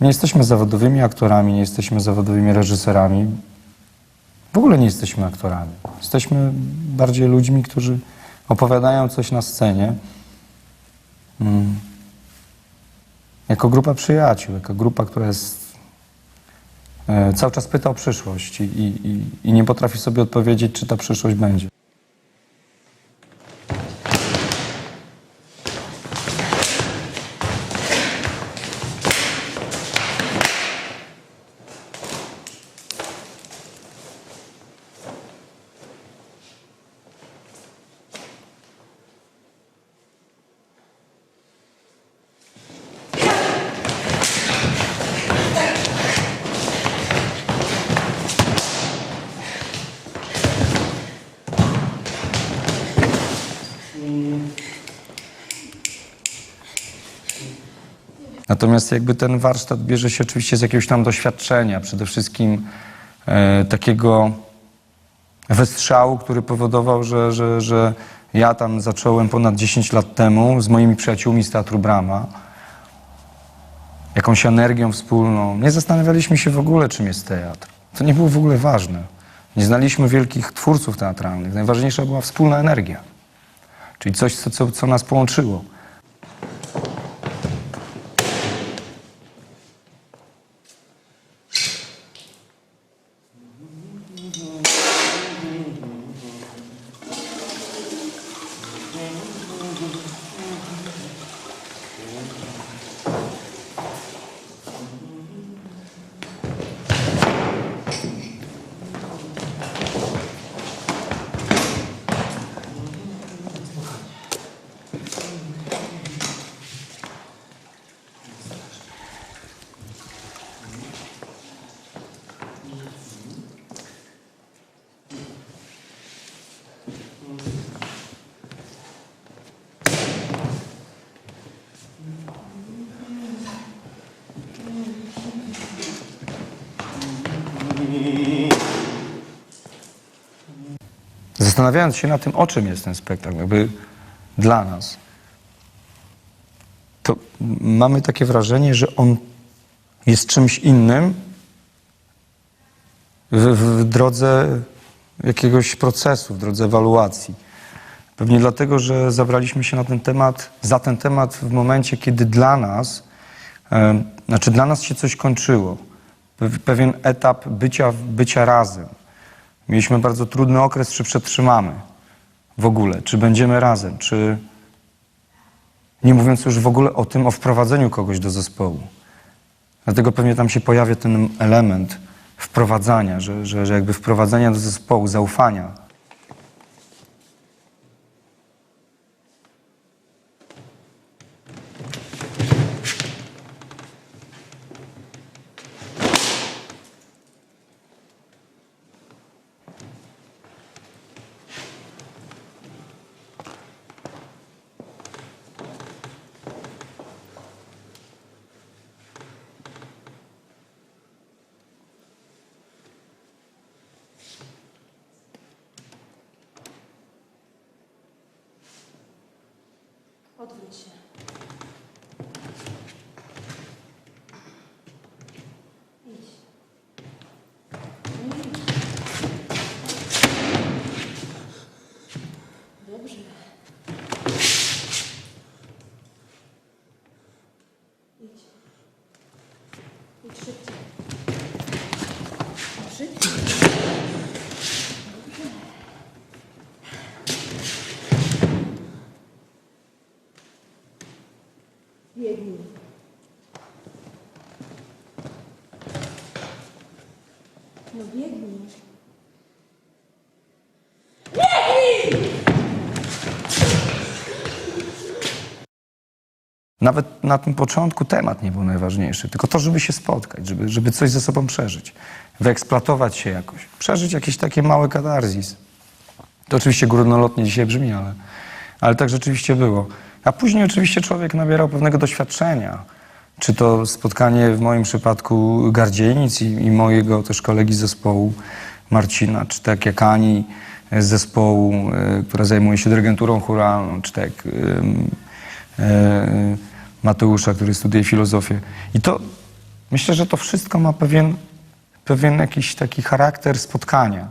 Nie jesteśmy zawodowymi aktorami, nie jesteśmy zawodowymi reżyserami. W ogóle nie jesteśmy aktorami. Jesteśmy bardziej ludźmi, którzy opowiadają coś na scenie. Mm. Jako grupa przyjaciół, jako grupa, która jest e, cały czas pyta o przyszłość i, i, i, i nie potrafi sobie odpowiedzieć, czy ta przyszłość będzie. Natomiast jakby ten warsztat bierze się oczywiście z jakiegoś tam doświadczenia, przede wszystkim e, takiego wystrzału, który powodował, że, że, że ja tam zacząłem ponad 10 lat temu z moimi przyjaciółmi z Teatru Brama, jakąś energią wspólną. Nie zastanawialiśmy się w ogóle, czym jest teatr. To nie było w ogóle ważne. Nie znaliśmy wielkich twórców teatralnych. Najważniejsza była wspólna energia, czyli coś, co, co, co nas połączyło. Zastanawiając się nad tym, o czym jest ten spektakl, jakby dla nas, to mamy takie wrażenie, że on jest czymś innym w, w drodze jakiegoś procesu, w drodze ewaluacji. Pewnie dlatego, że zabraliśmy się na ten temat, za ten temat w momencie, kiedy dla nas, e, znaczy dla nas się coś kończyło. Pe- Pewien etap bycia, bycia razem. Mieliśmy bardzo trudny okres, czy przetrzymamy w ogóle, czy będziemy razem, czy nie mówiąc już w ogóle o tym, o wprowadzeniu kogoś do zespołu. Dlatego pewnie tam się pojawia ten element wprowadzania, że, że, że jakby wprowadzenia do zespołu, zaufania. Odwróć się. No biegnij. Nawet na tym początku temat nie był najważniejszy, tylko to, żeby się spotkać, żeby, żeby coś ze sobą przeżyć, wyeksploatować się jakoś, przeżyć jakieś takie małe katarzis. To oczywiście górnolotnie dzisiaj brzmi, ale, ale tak rzeczywiście było. A później oczywiście człowiek nabierał pewnego doświadczenia. Czy to spotkanie w moim przypadku Gardzienic i, i mojego też kolegi z zespołu Marcina, czy tak jak Ani z zespołu, e, która zajmuje się dyrygenturą chóralną, czy tak e, Mateusza, który studiuje filozofię. I to Myślę, że to wszystko ma pewien, pewien jakiś taki charakter spotkania.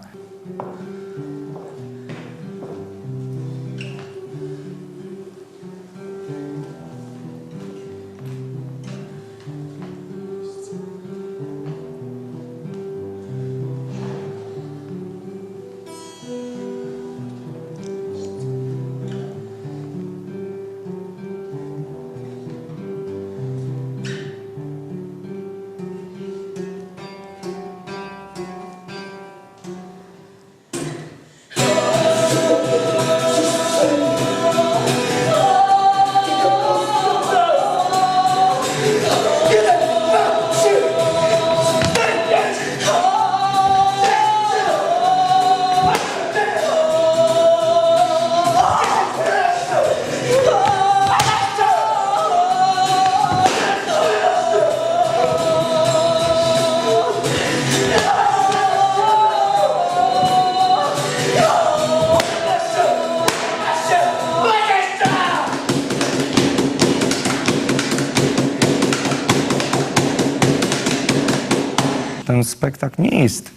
Ten spektakl nie jest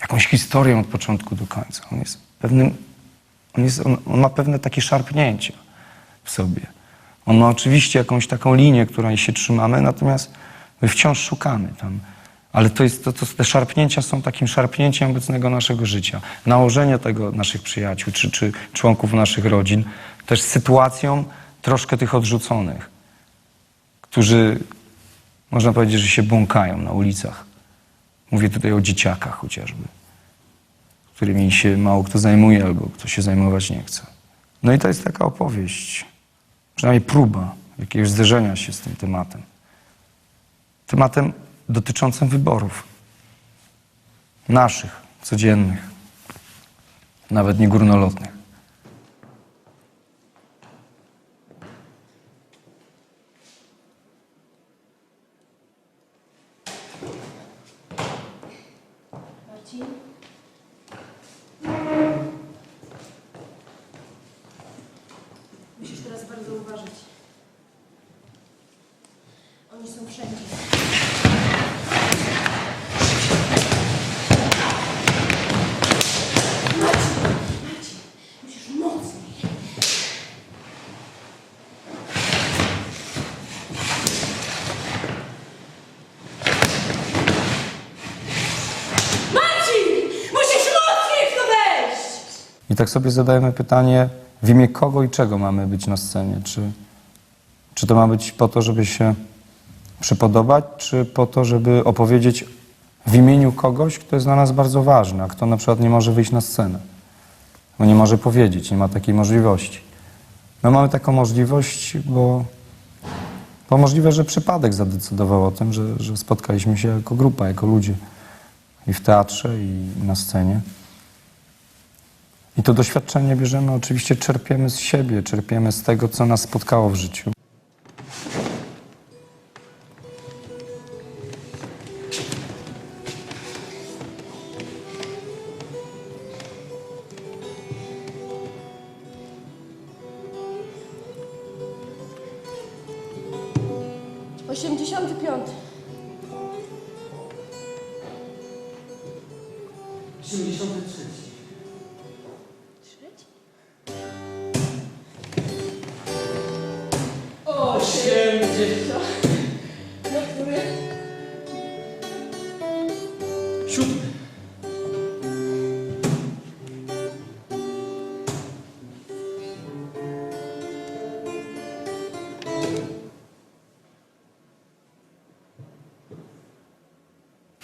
jakąś historią od początku do końca. On jest pewnym, on, jest, on, on ma pewne takie szarpnięcia w sobie. On ma oczywiście jakąś taką linię, której się trzymamy, natomiast my wciąż szukamy tam. Ale to jest, to, to, te szarpnięcia są takim szarpnięciem obecnego naszego życia. Nałożenie tego naszych przyjaciół czy, czy członków naszych rodzin, też sytuacją troszkę tych odrzuconych, którzy, można powiedzieć, że się błąkają na ulicach. Mówię tutaj o dzieciakach chociażby, którymi się mało kto zajmuje albo kto się zajmować nie chce. No i to jest taka opowieść, przynajmniej próba jakiegoś zderzenia się z tym tematem. Tematem dotyczącym wyborów. Naszych, codziennych, nawet nie górnolotnych. Bardzo uważać. Oni są wszędzie. I tak sobie zadajemy pytanie, w imię kogo i czego mamy być na scenie? Czy, czy to ma być po to, żeby się przypodobać, czy po to, żeby opowiedzieć w imieniu kogoś, kto jest dla nas bardzo ważny, a kto na przykład nie może wyjść na scenę, bo nie może powiedzieć, nie ma takiej możliwości. My mamy taką możliwość, bo, bo możliwe, że przypadek zadecydował o tym, że, że spotkaliśmy się jako grupa, jako ludzie i w teatrze, i na scenie. I to doświadczenie bierzemy, oczywiście czerpiemy z siebie, czerpiemy z tego, co nas spotkało w życiu. Osiemdziesiąty piąty. 73.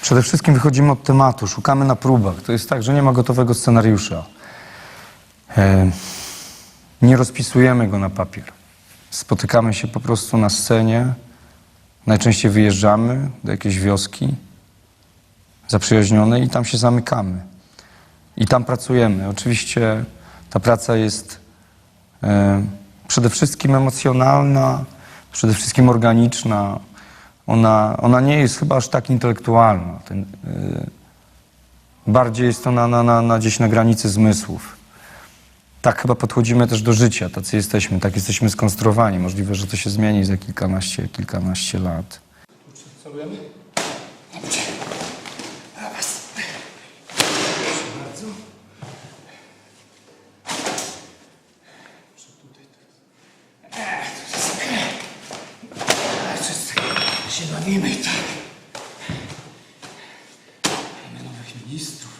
Przede wszystkim wychodzimy od tematu, szukamy na próbach. To jest tak, że nie ma gotowego scenariusza. E, nie rozpisujemy go na papier. Spotykamy się po prostu na scenie. Najczęściej wyjeżdżamy do jakiejś wioski zaprzyjaźnionej i tam się zamykamy. I tam pracujemy. Oczywiście ta praca jest e, przede wszystkim emocjonalna, przede wszystkim organiczna. Ona, ona nie jest chyba aż tak intelektualna. Ten, y, bardziej jest to na, na, na, na gdzieś na granicy zmysłów. Tak chyba podchodzimy też do życia, tacy jesteśmy, tak jesteśmy skonstruowani. Możliwe, że to się zmieni za kilkanaście, kilkanaście lat. Spróbujemy? Bardzo. Co tutaj teraz? Eee, to jest okej. Ale wszyscy się bawimy i tak. Mamy nowych ministrów.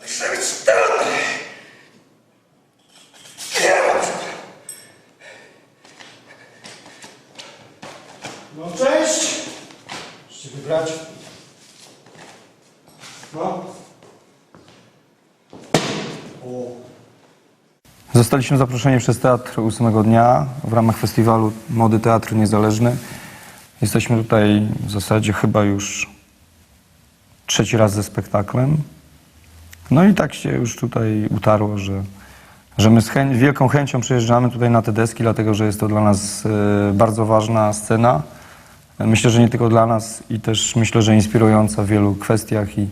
Muszę być stąd. No cześć! Możecie wybrać. No. O. Zostaliśmy zaproszeni przez Teatr ósmego dnia w ramach festiwalu Młody Teatr Niezależny. Jesteśmy tutaj w zasadzie chyba już trzeci raz ze spektaklem. No i tak się już tutaj utarło, że, że my z chęć, wielką chęcią przyjeżdżamy tutaj na te deski, dlatego że jest to dla nas e, bardzo ważna scena. Myślę, że nie tylko dla nas i też myślę, że inspirująca w wielu kwestiach i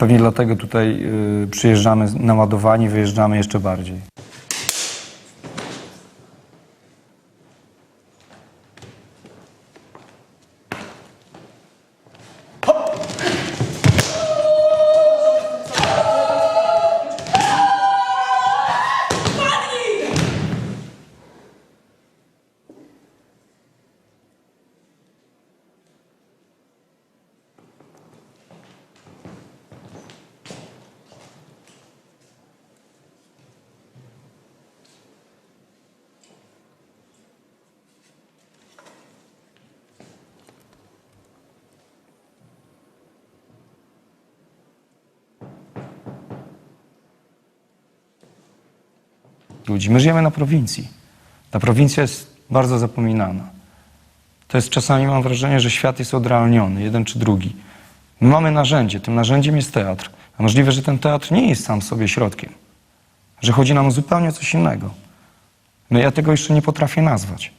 pewnie dlatego tutaj e, przyjeżdżamy naładowani, wyjeżdżamy jeszcze bardziej. Ludzi. My żyjemy na prowincji. Ta prowincja jest bardzo zapominana. To jest czasami, mam wrażenie, że świat jest odrealniony, jeden czy drugi. My mamy narzędzie, tym narzędziem jest teatr. A możliwe, że ten teatr nie jest sam sobie środkiem. Że chodzi nam o zupełnie coś innego. No ja tego jeszcze nie potrafię nazwać.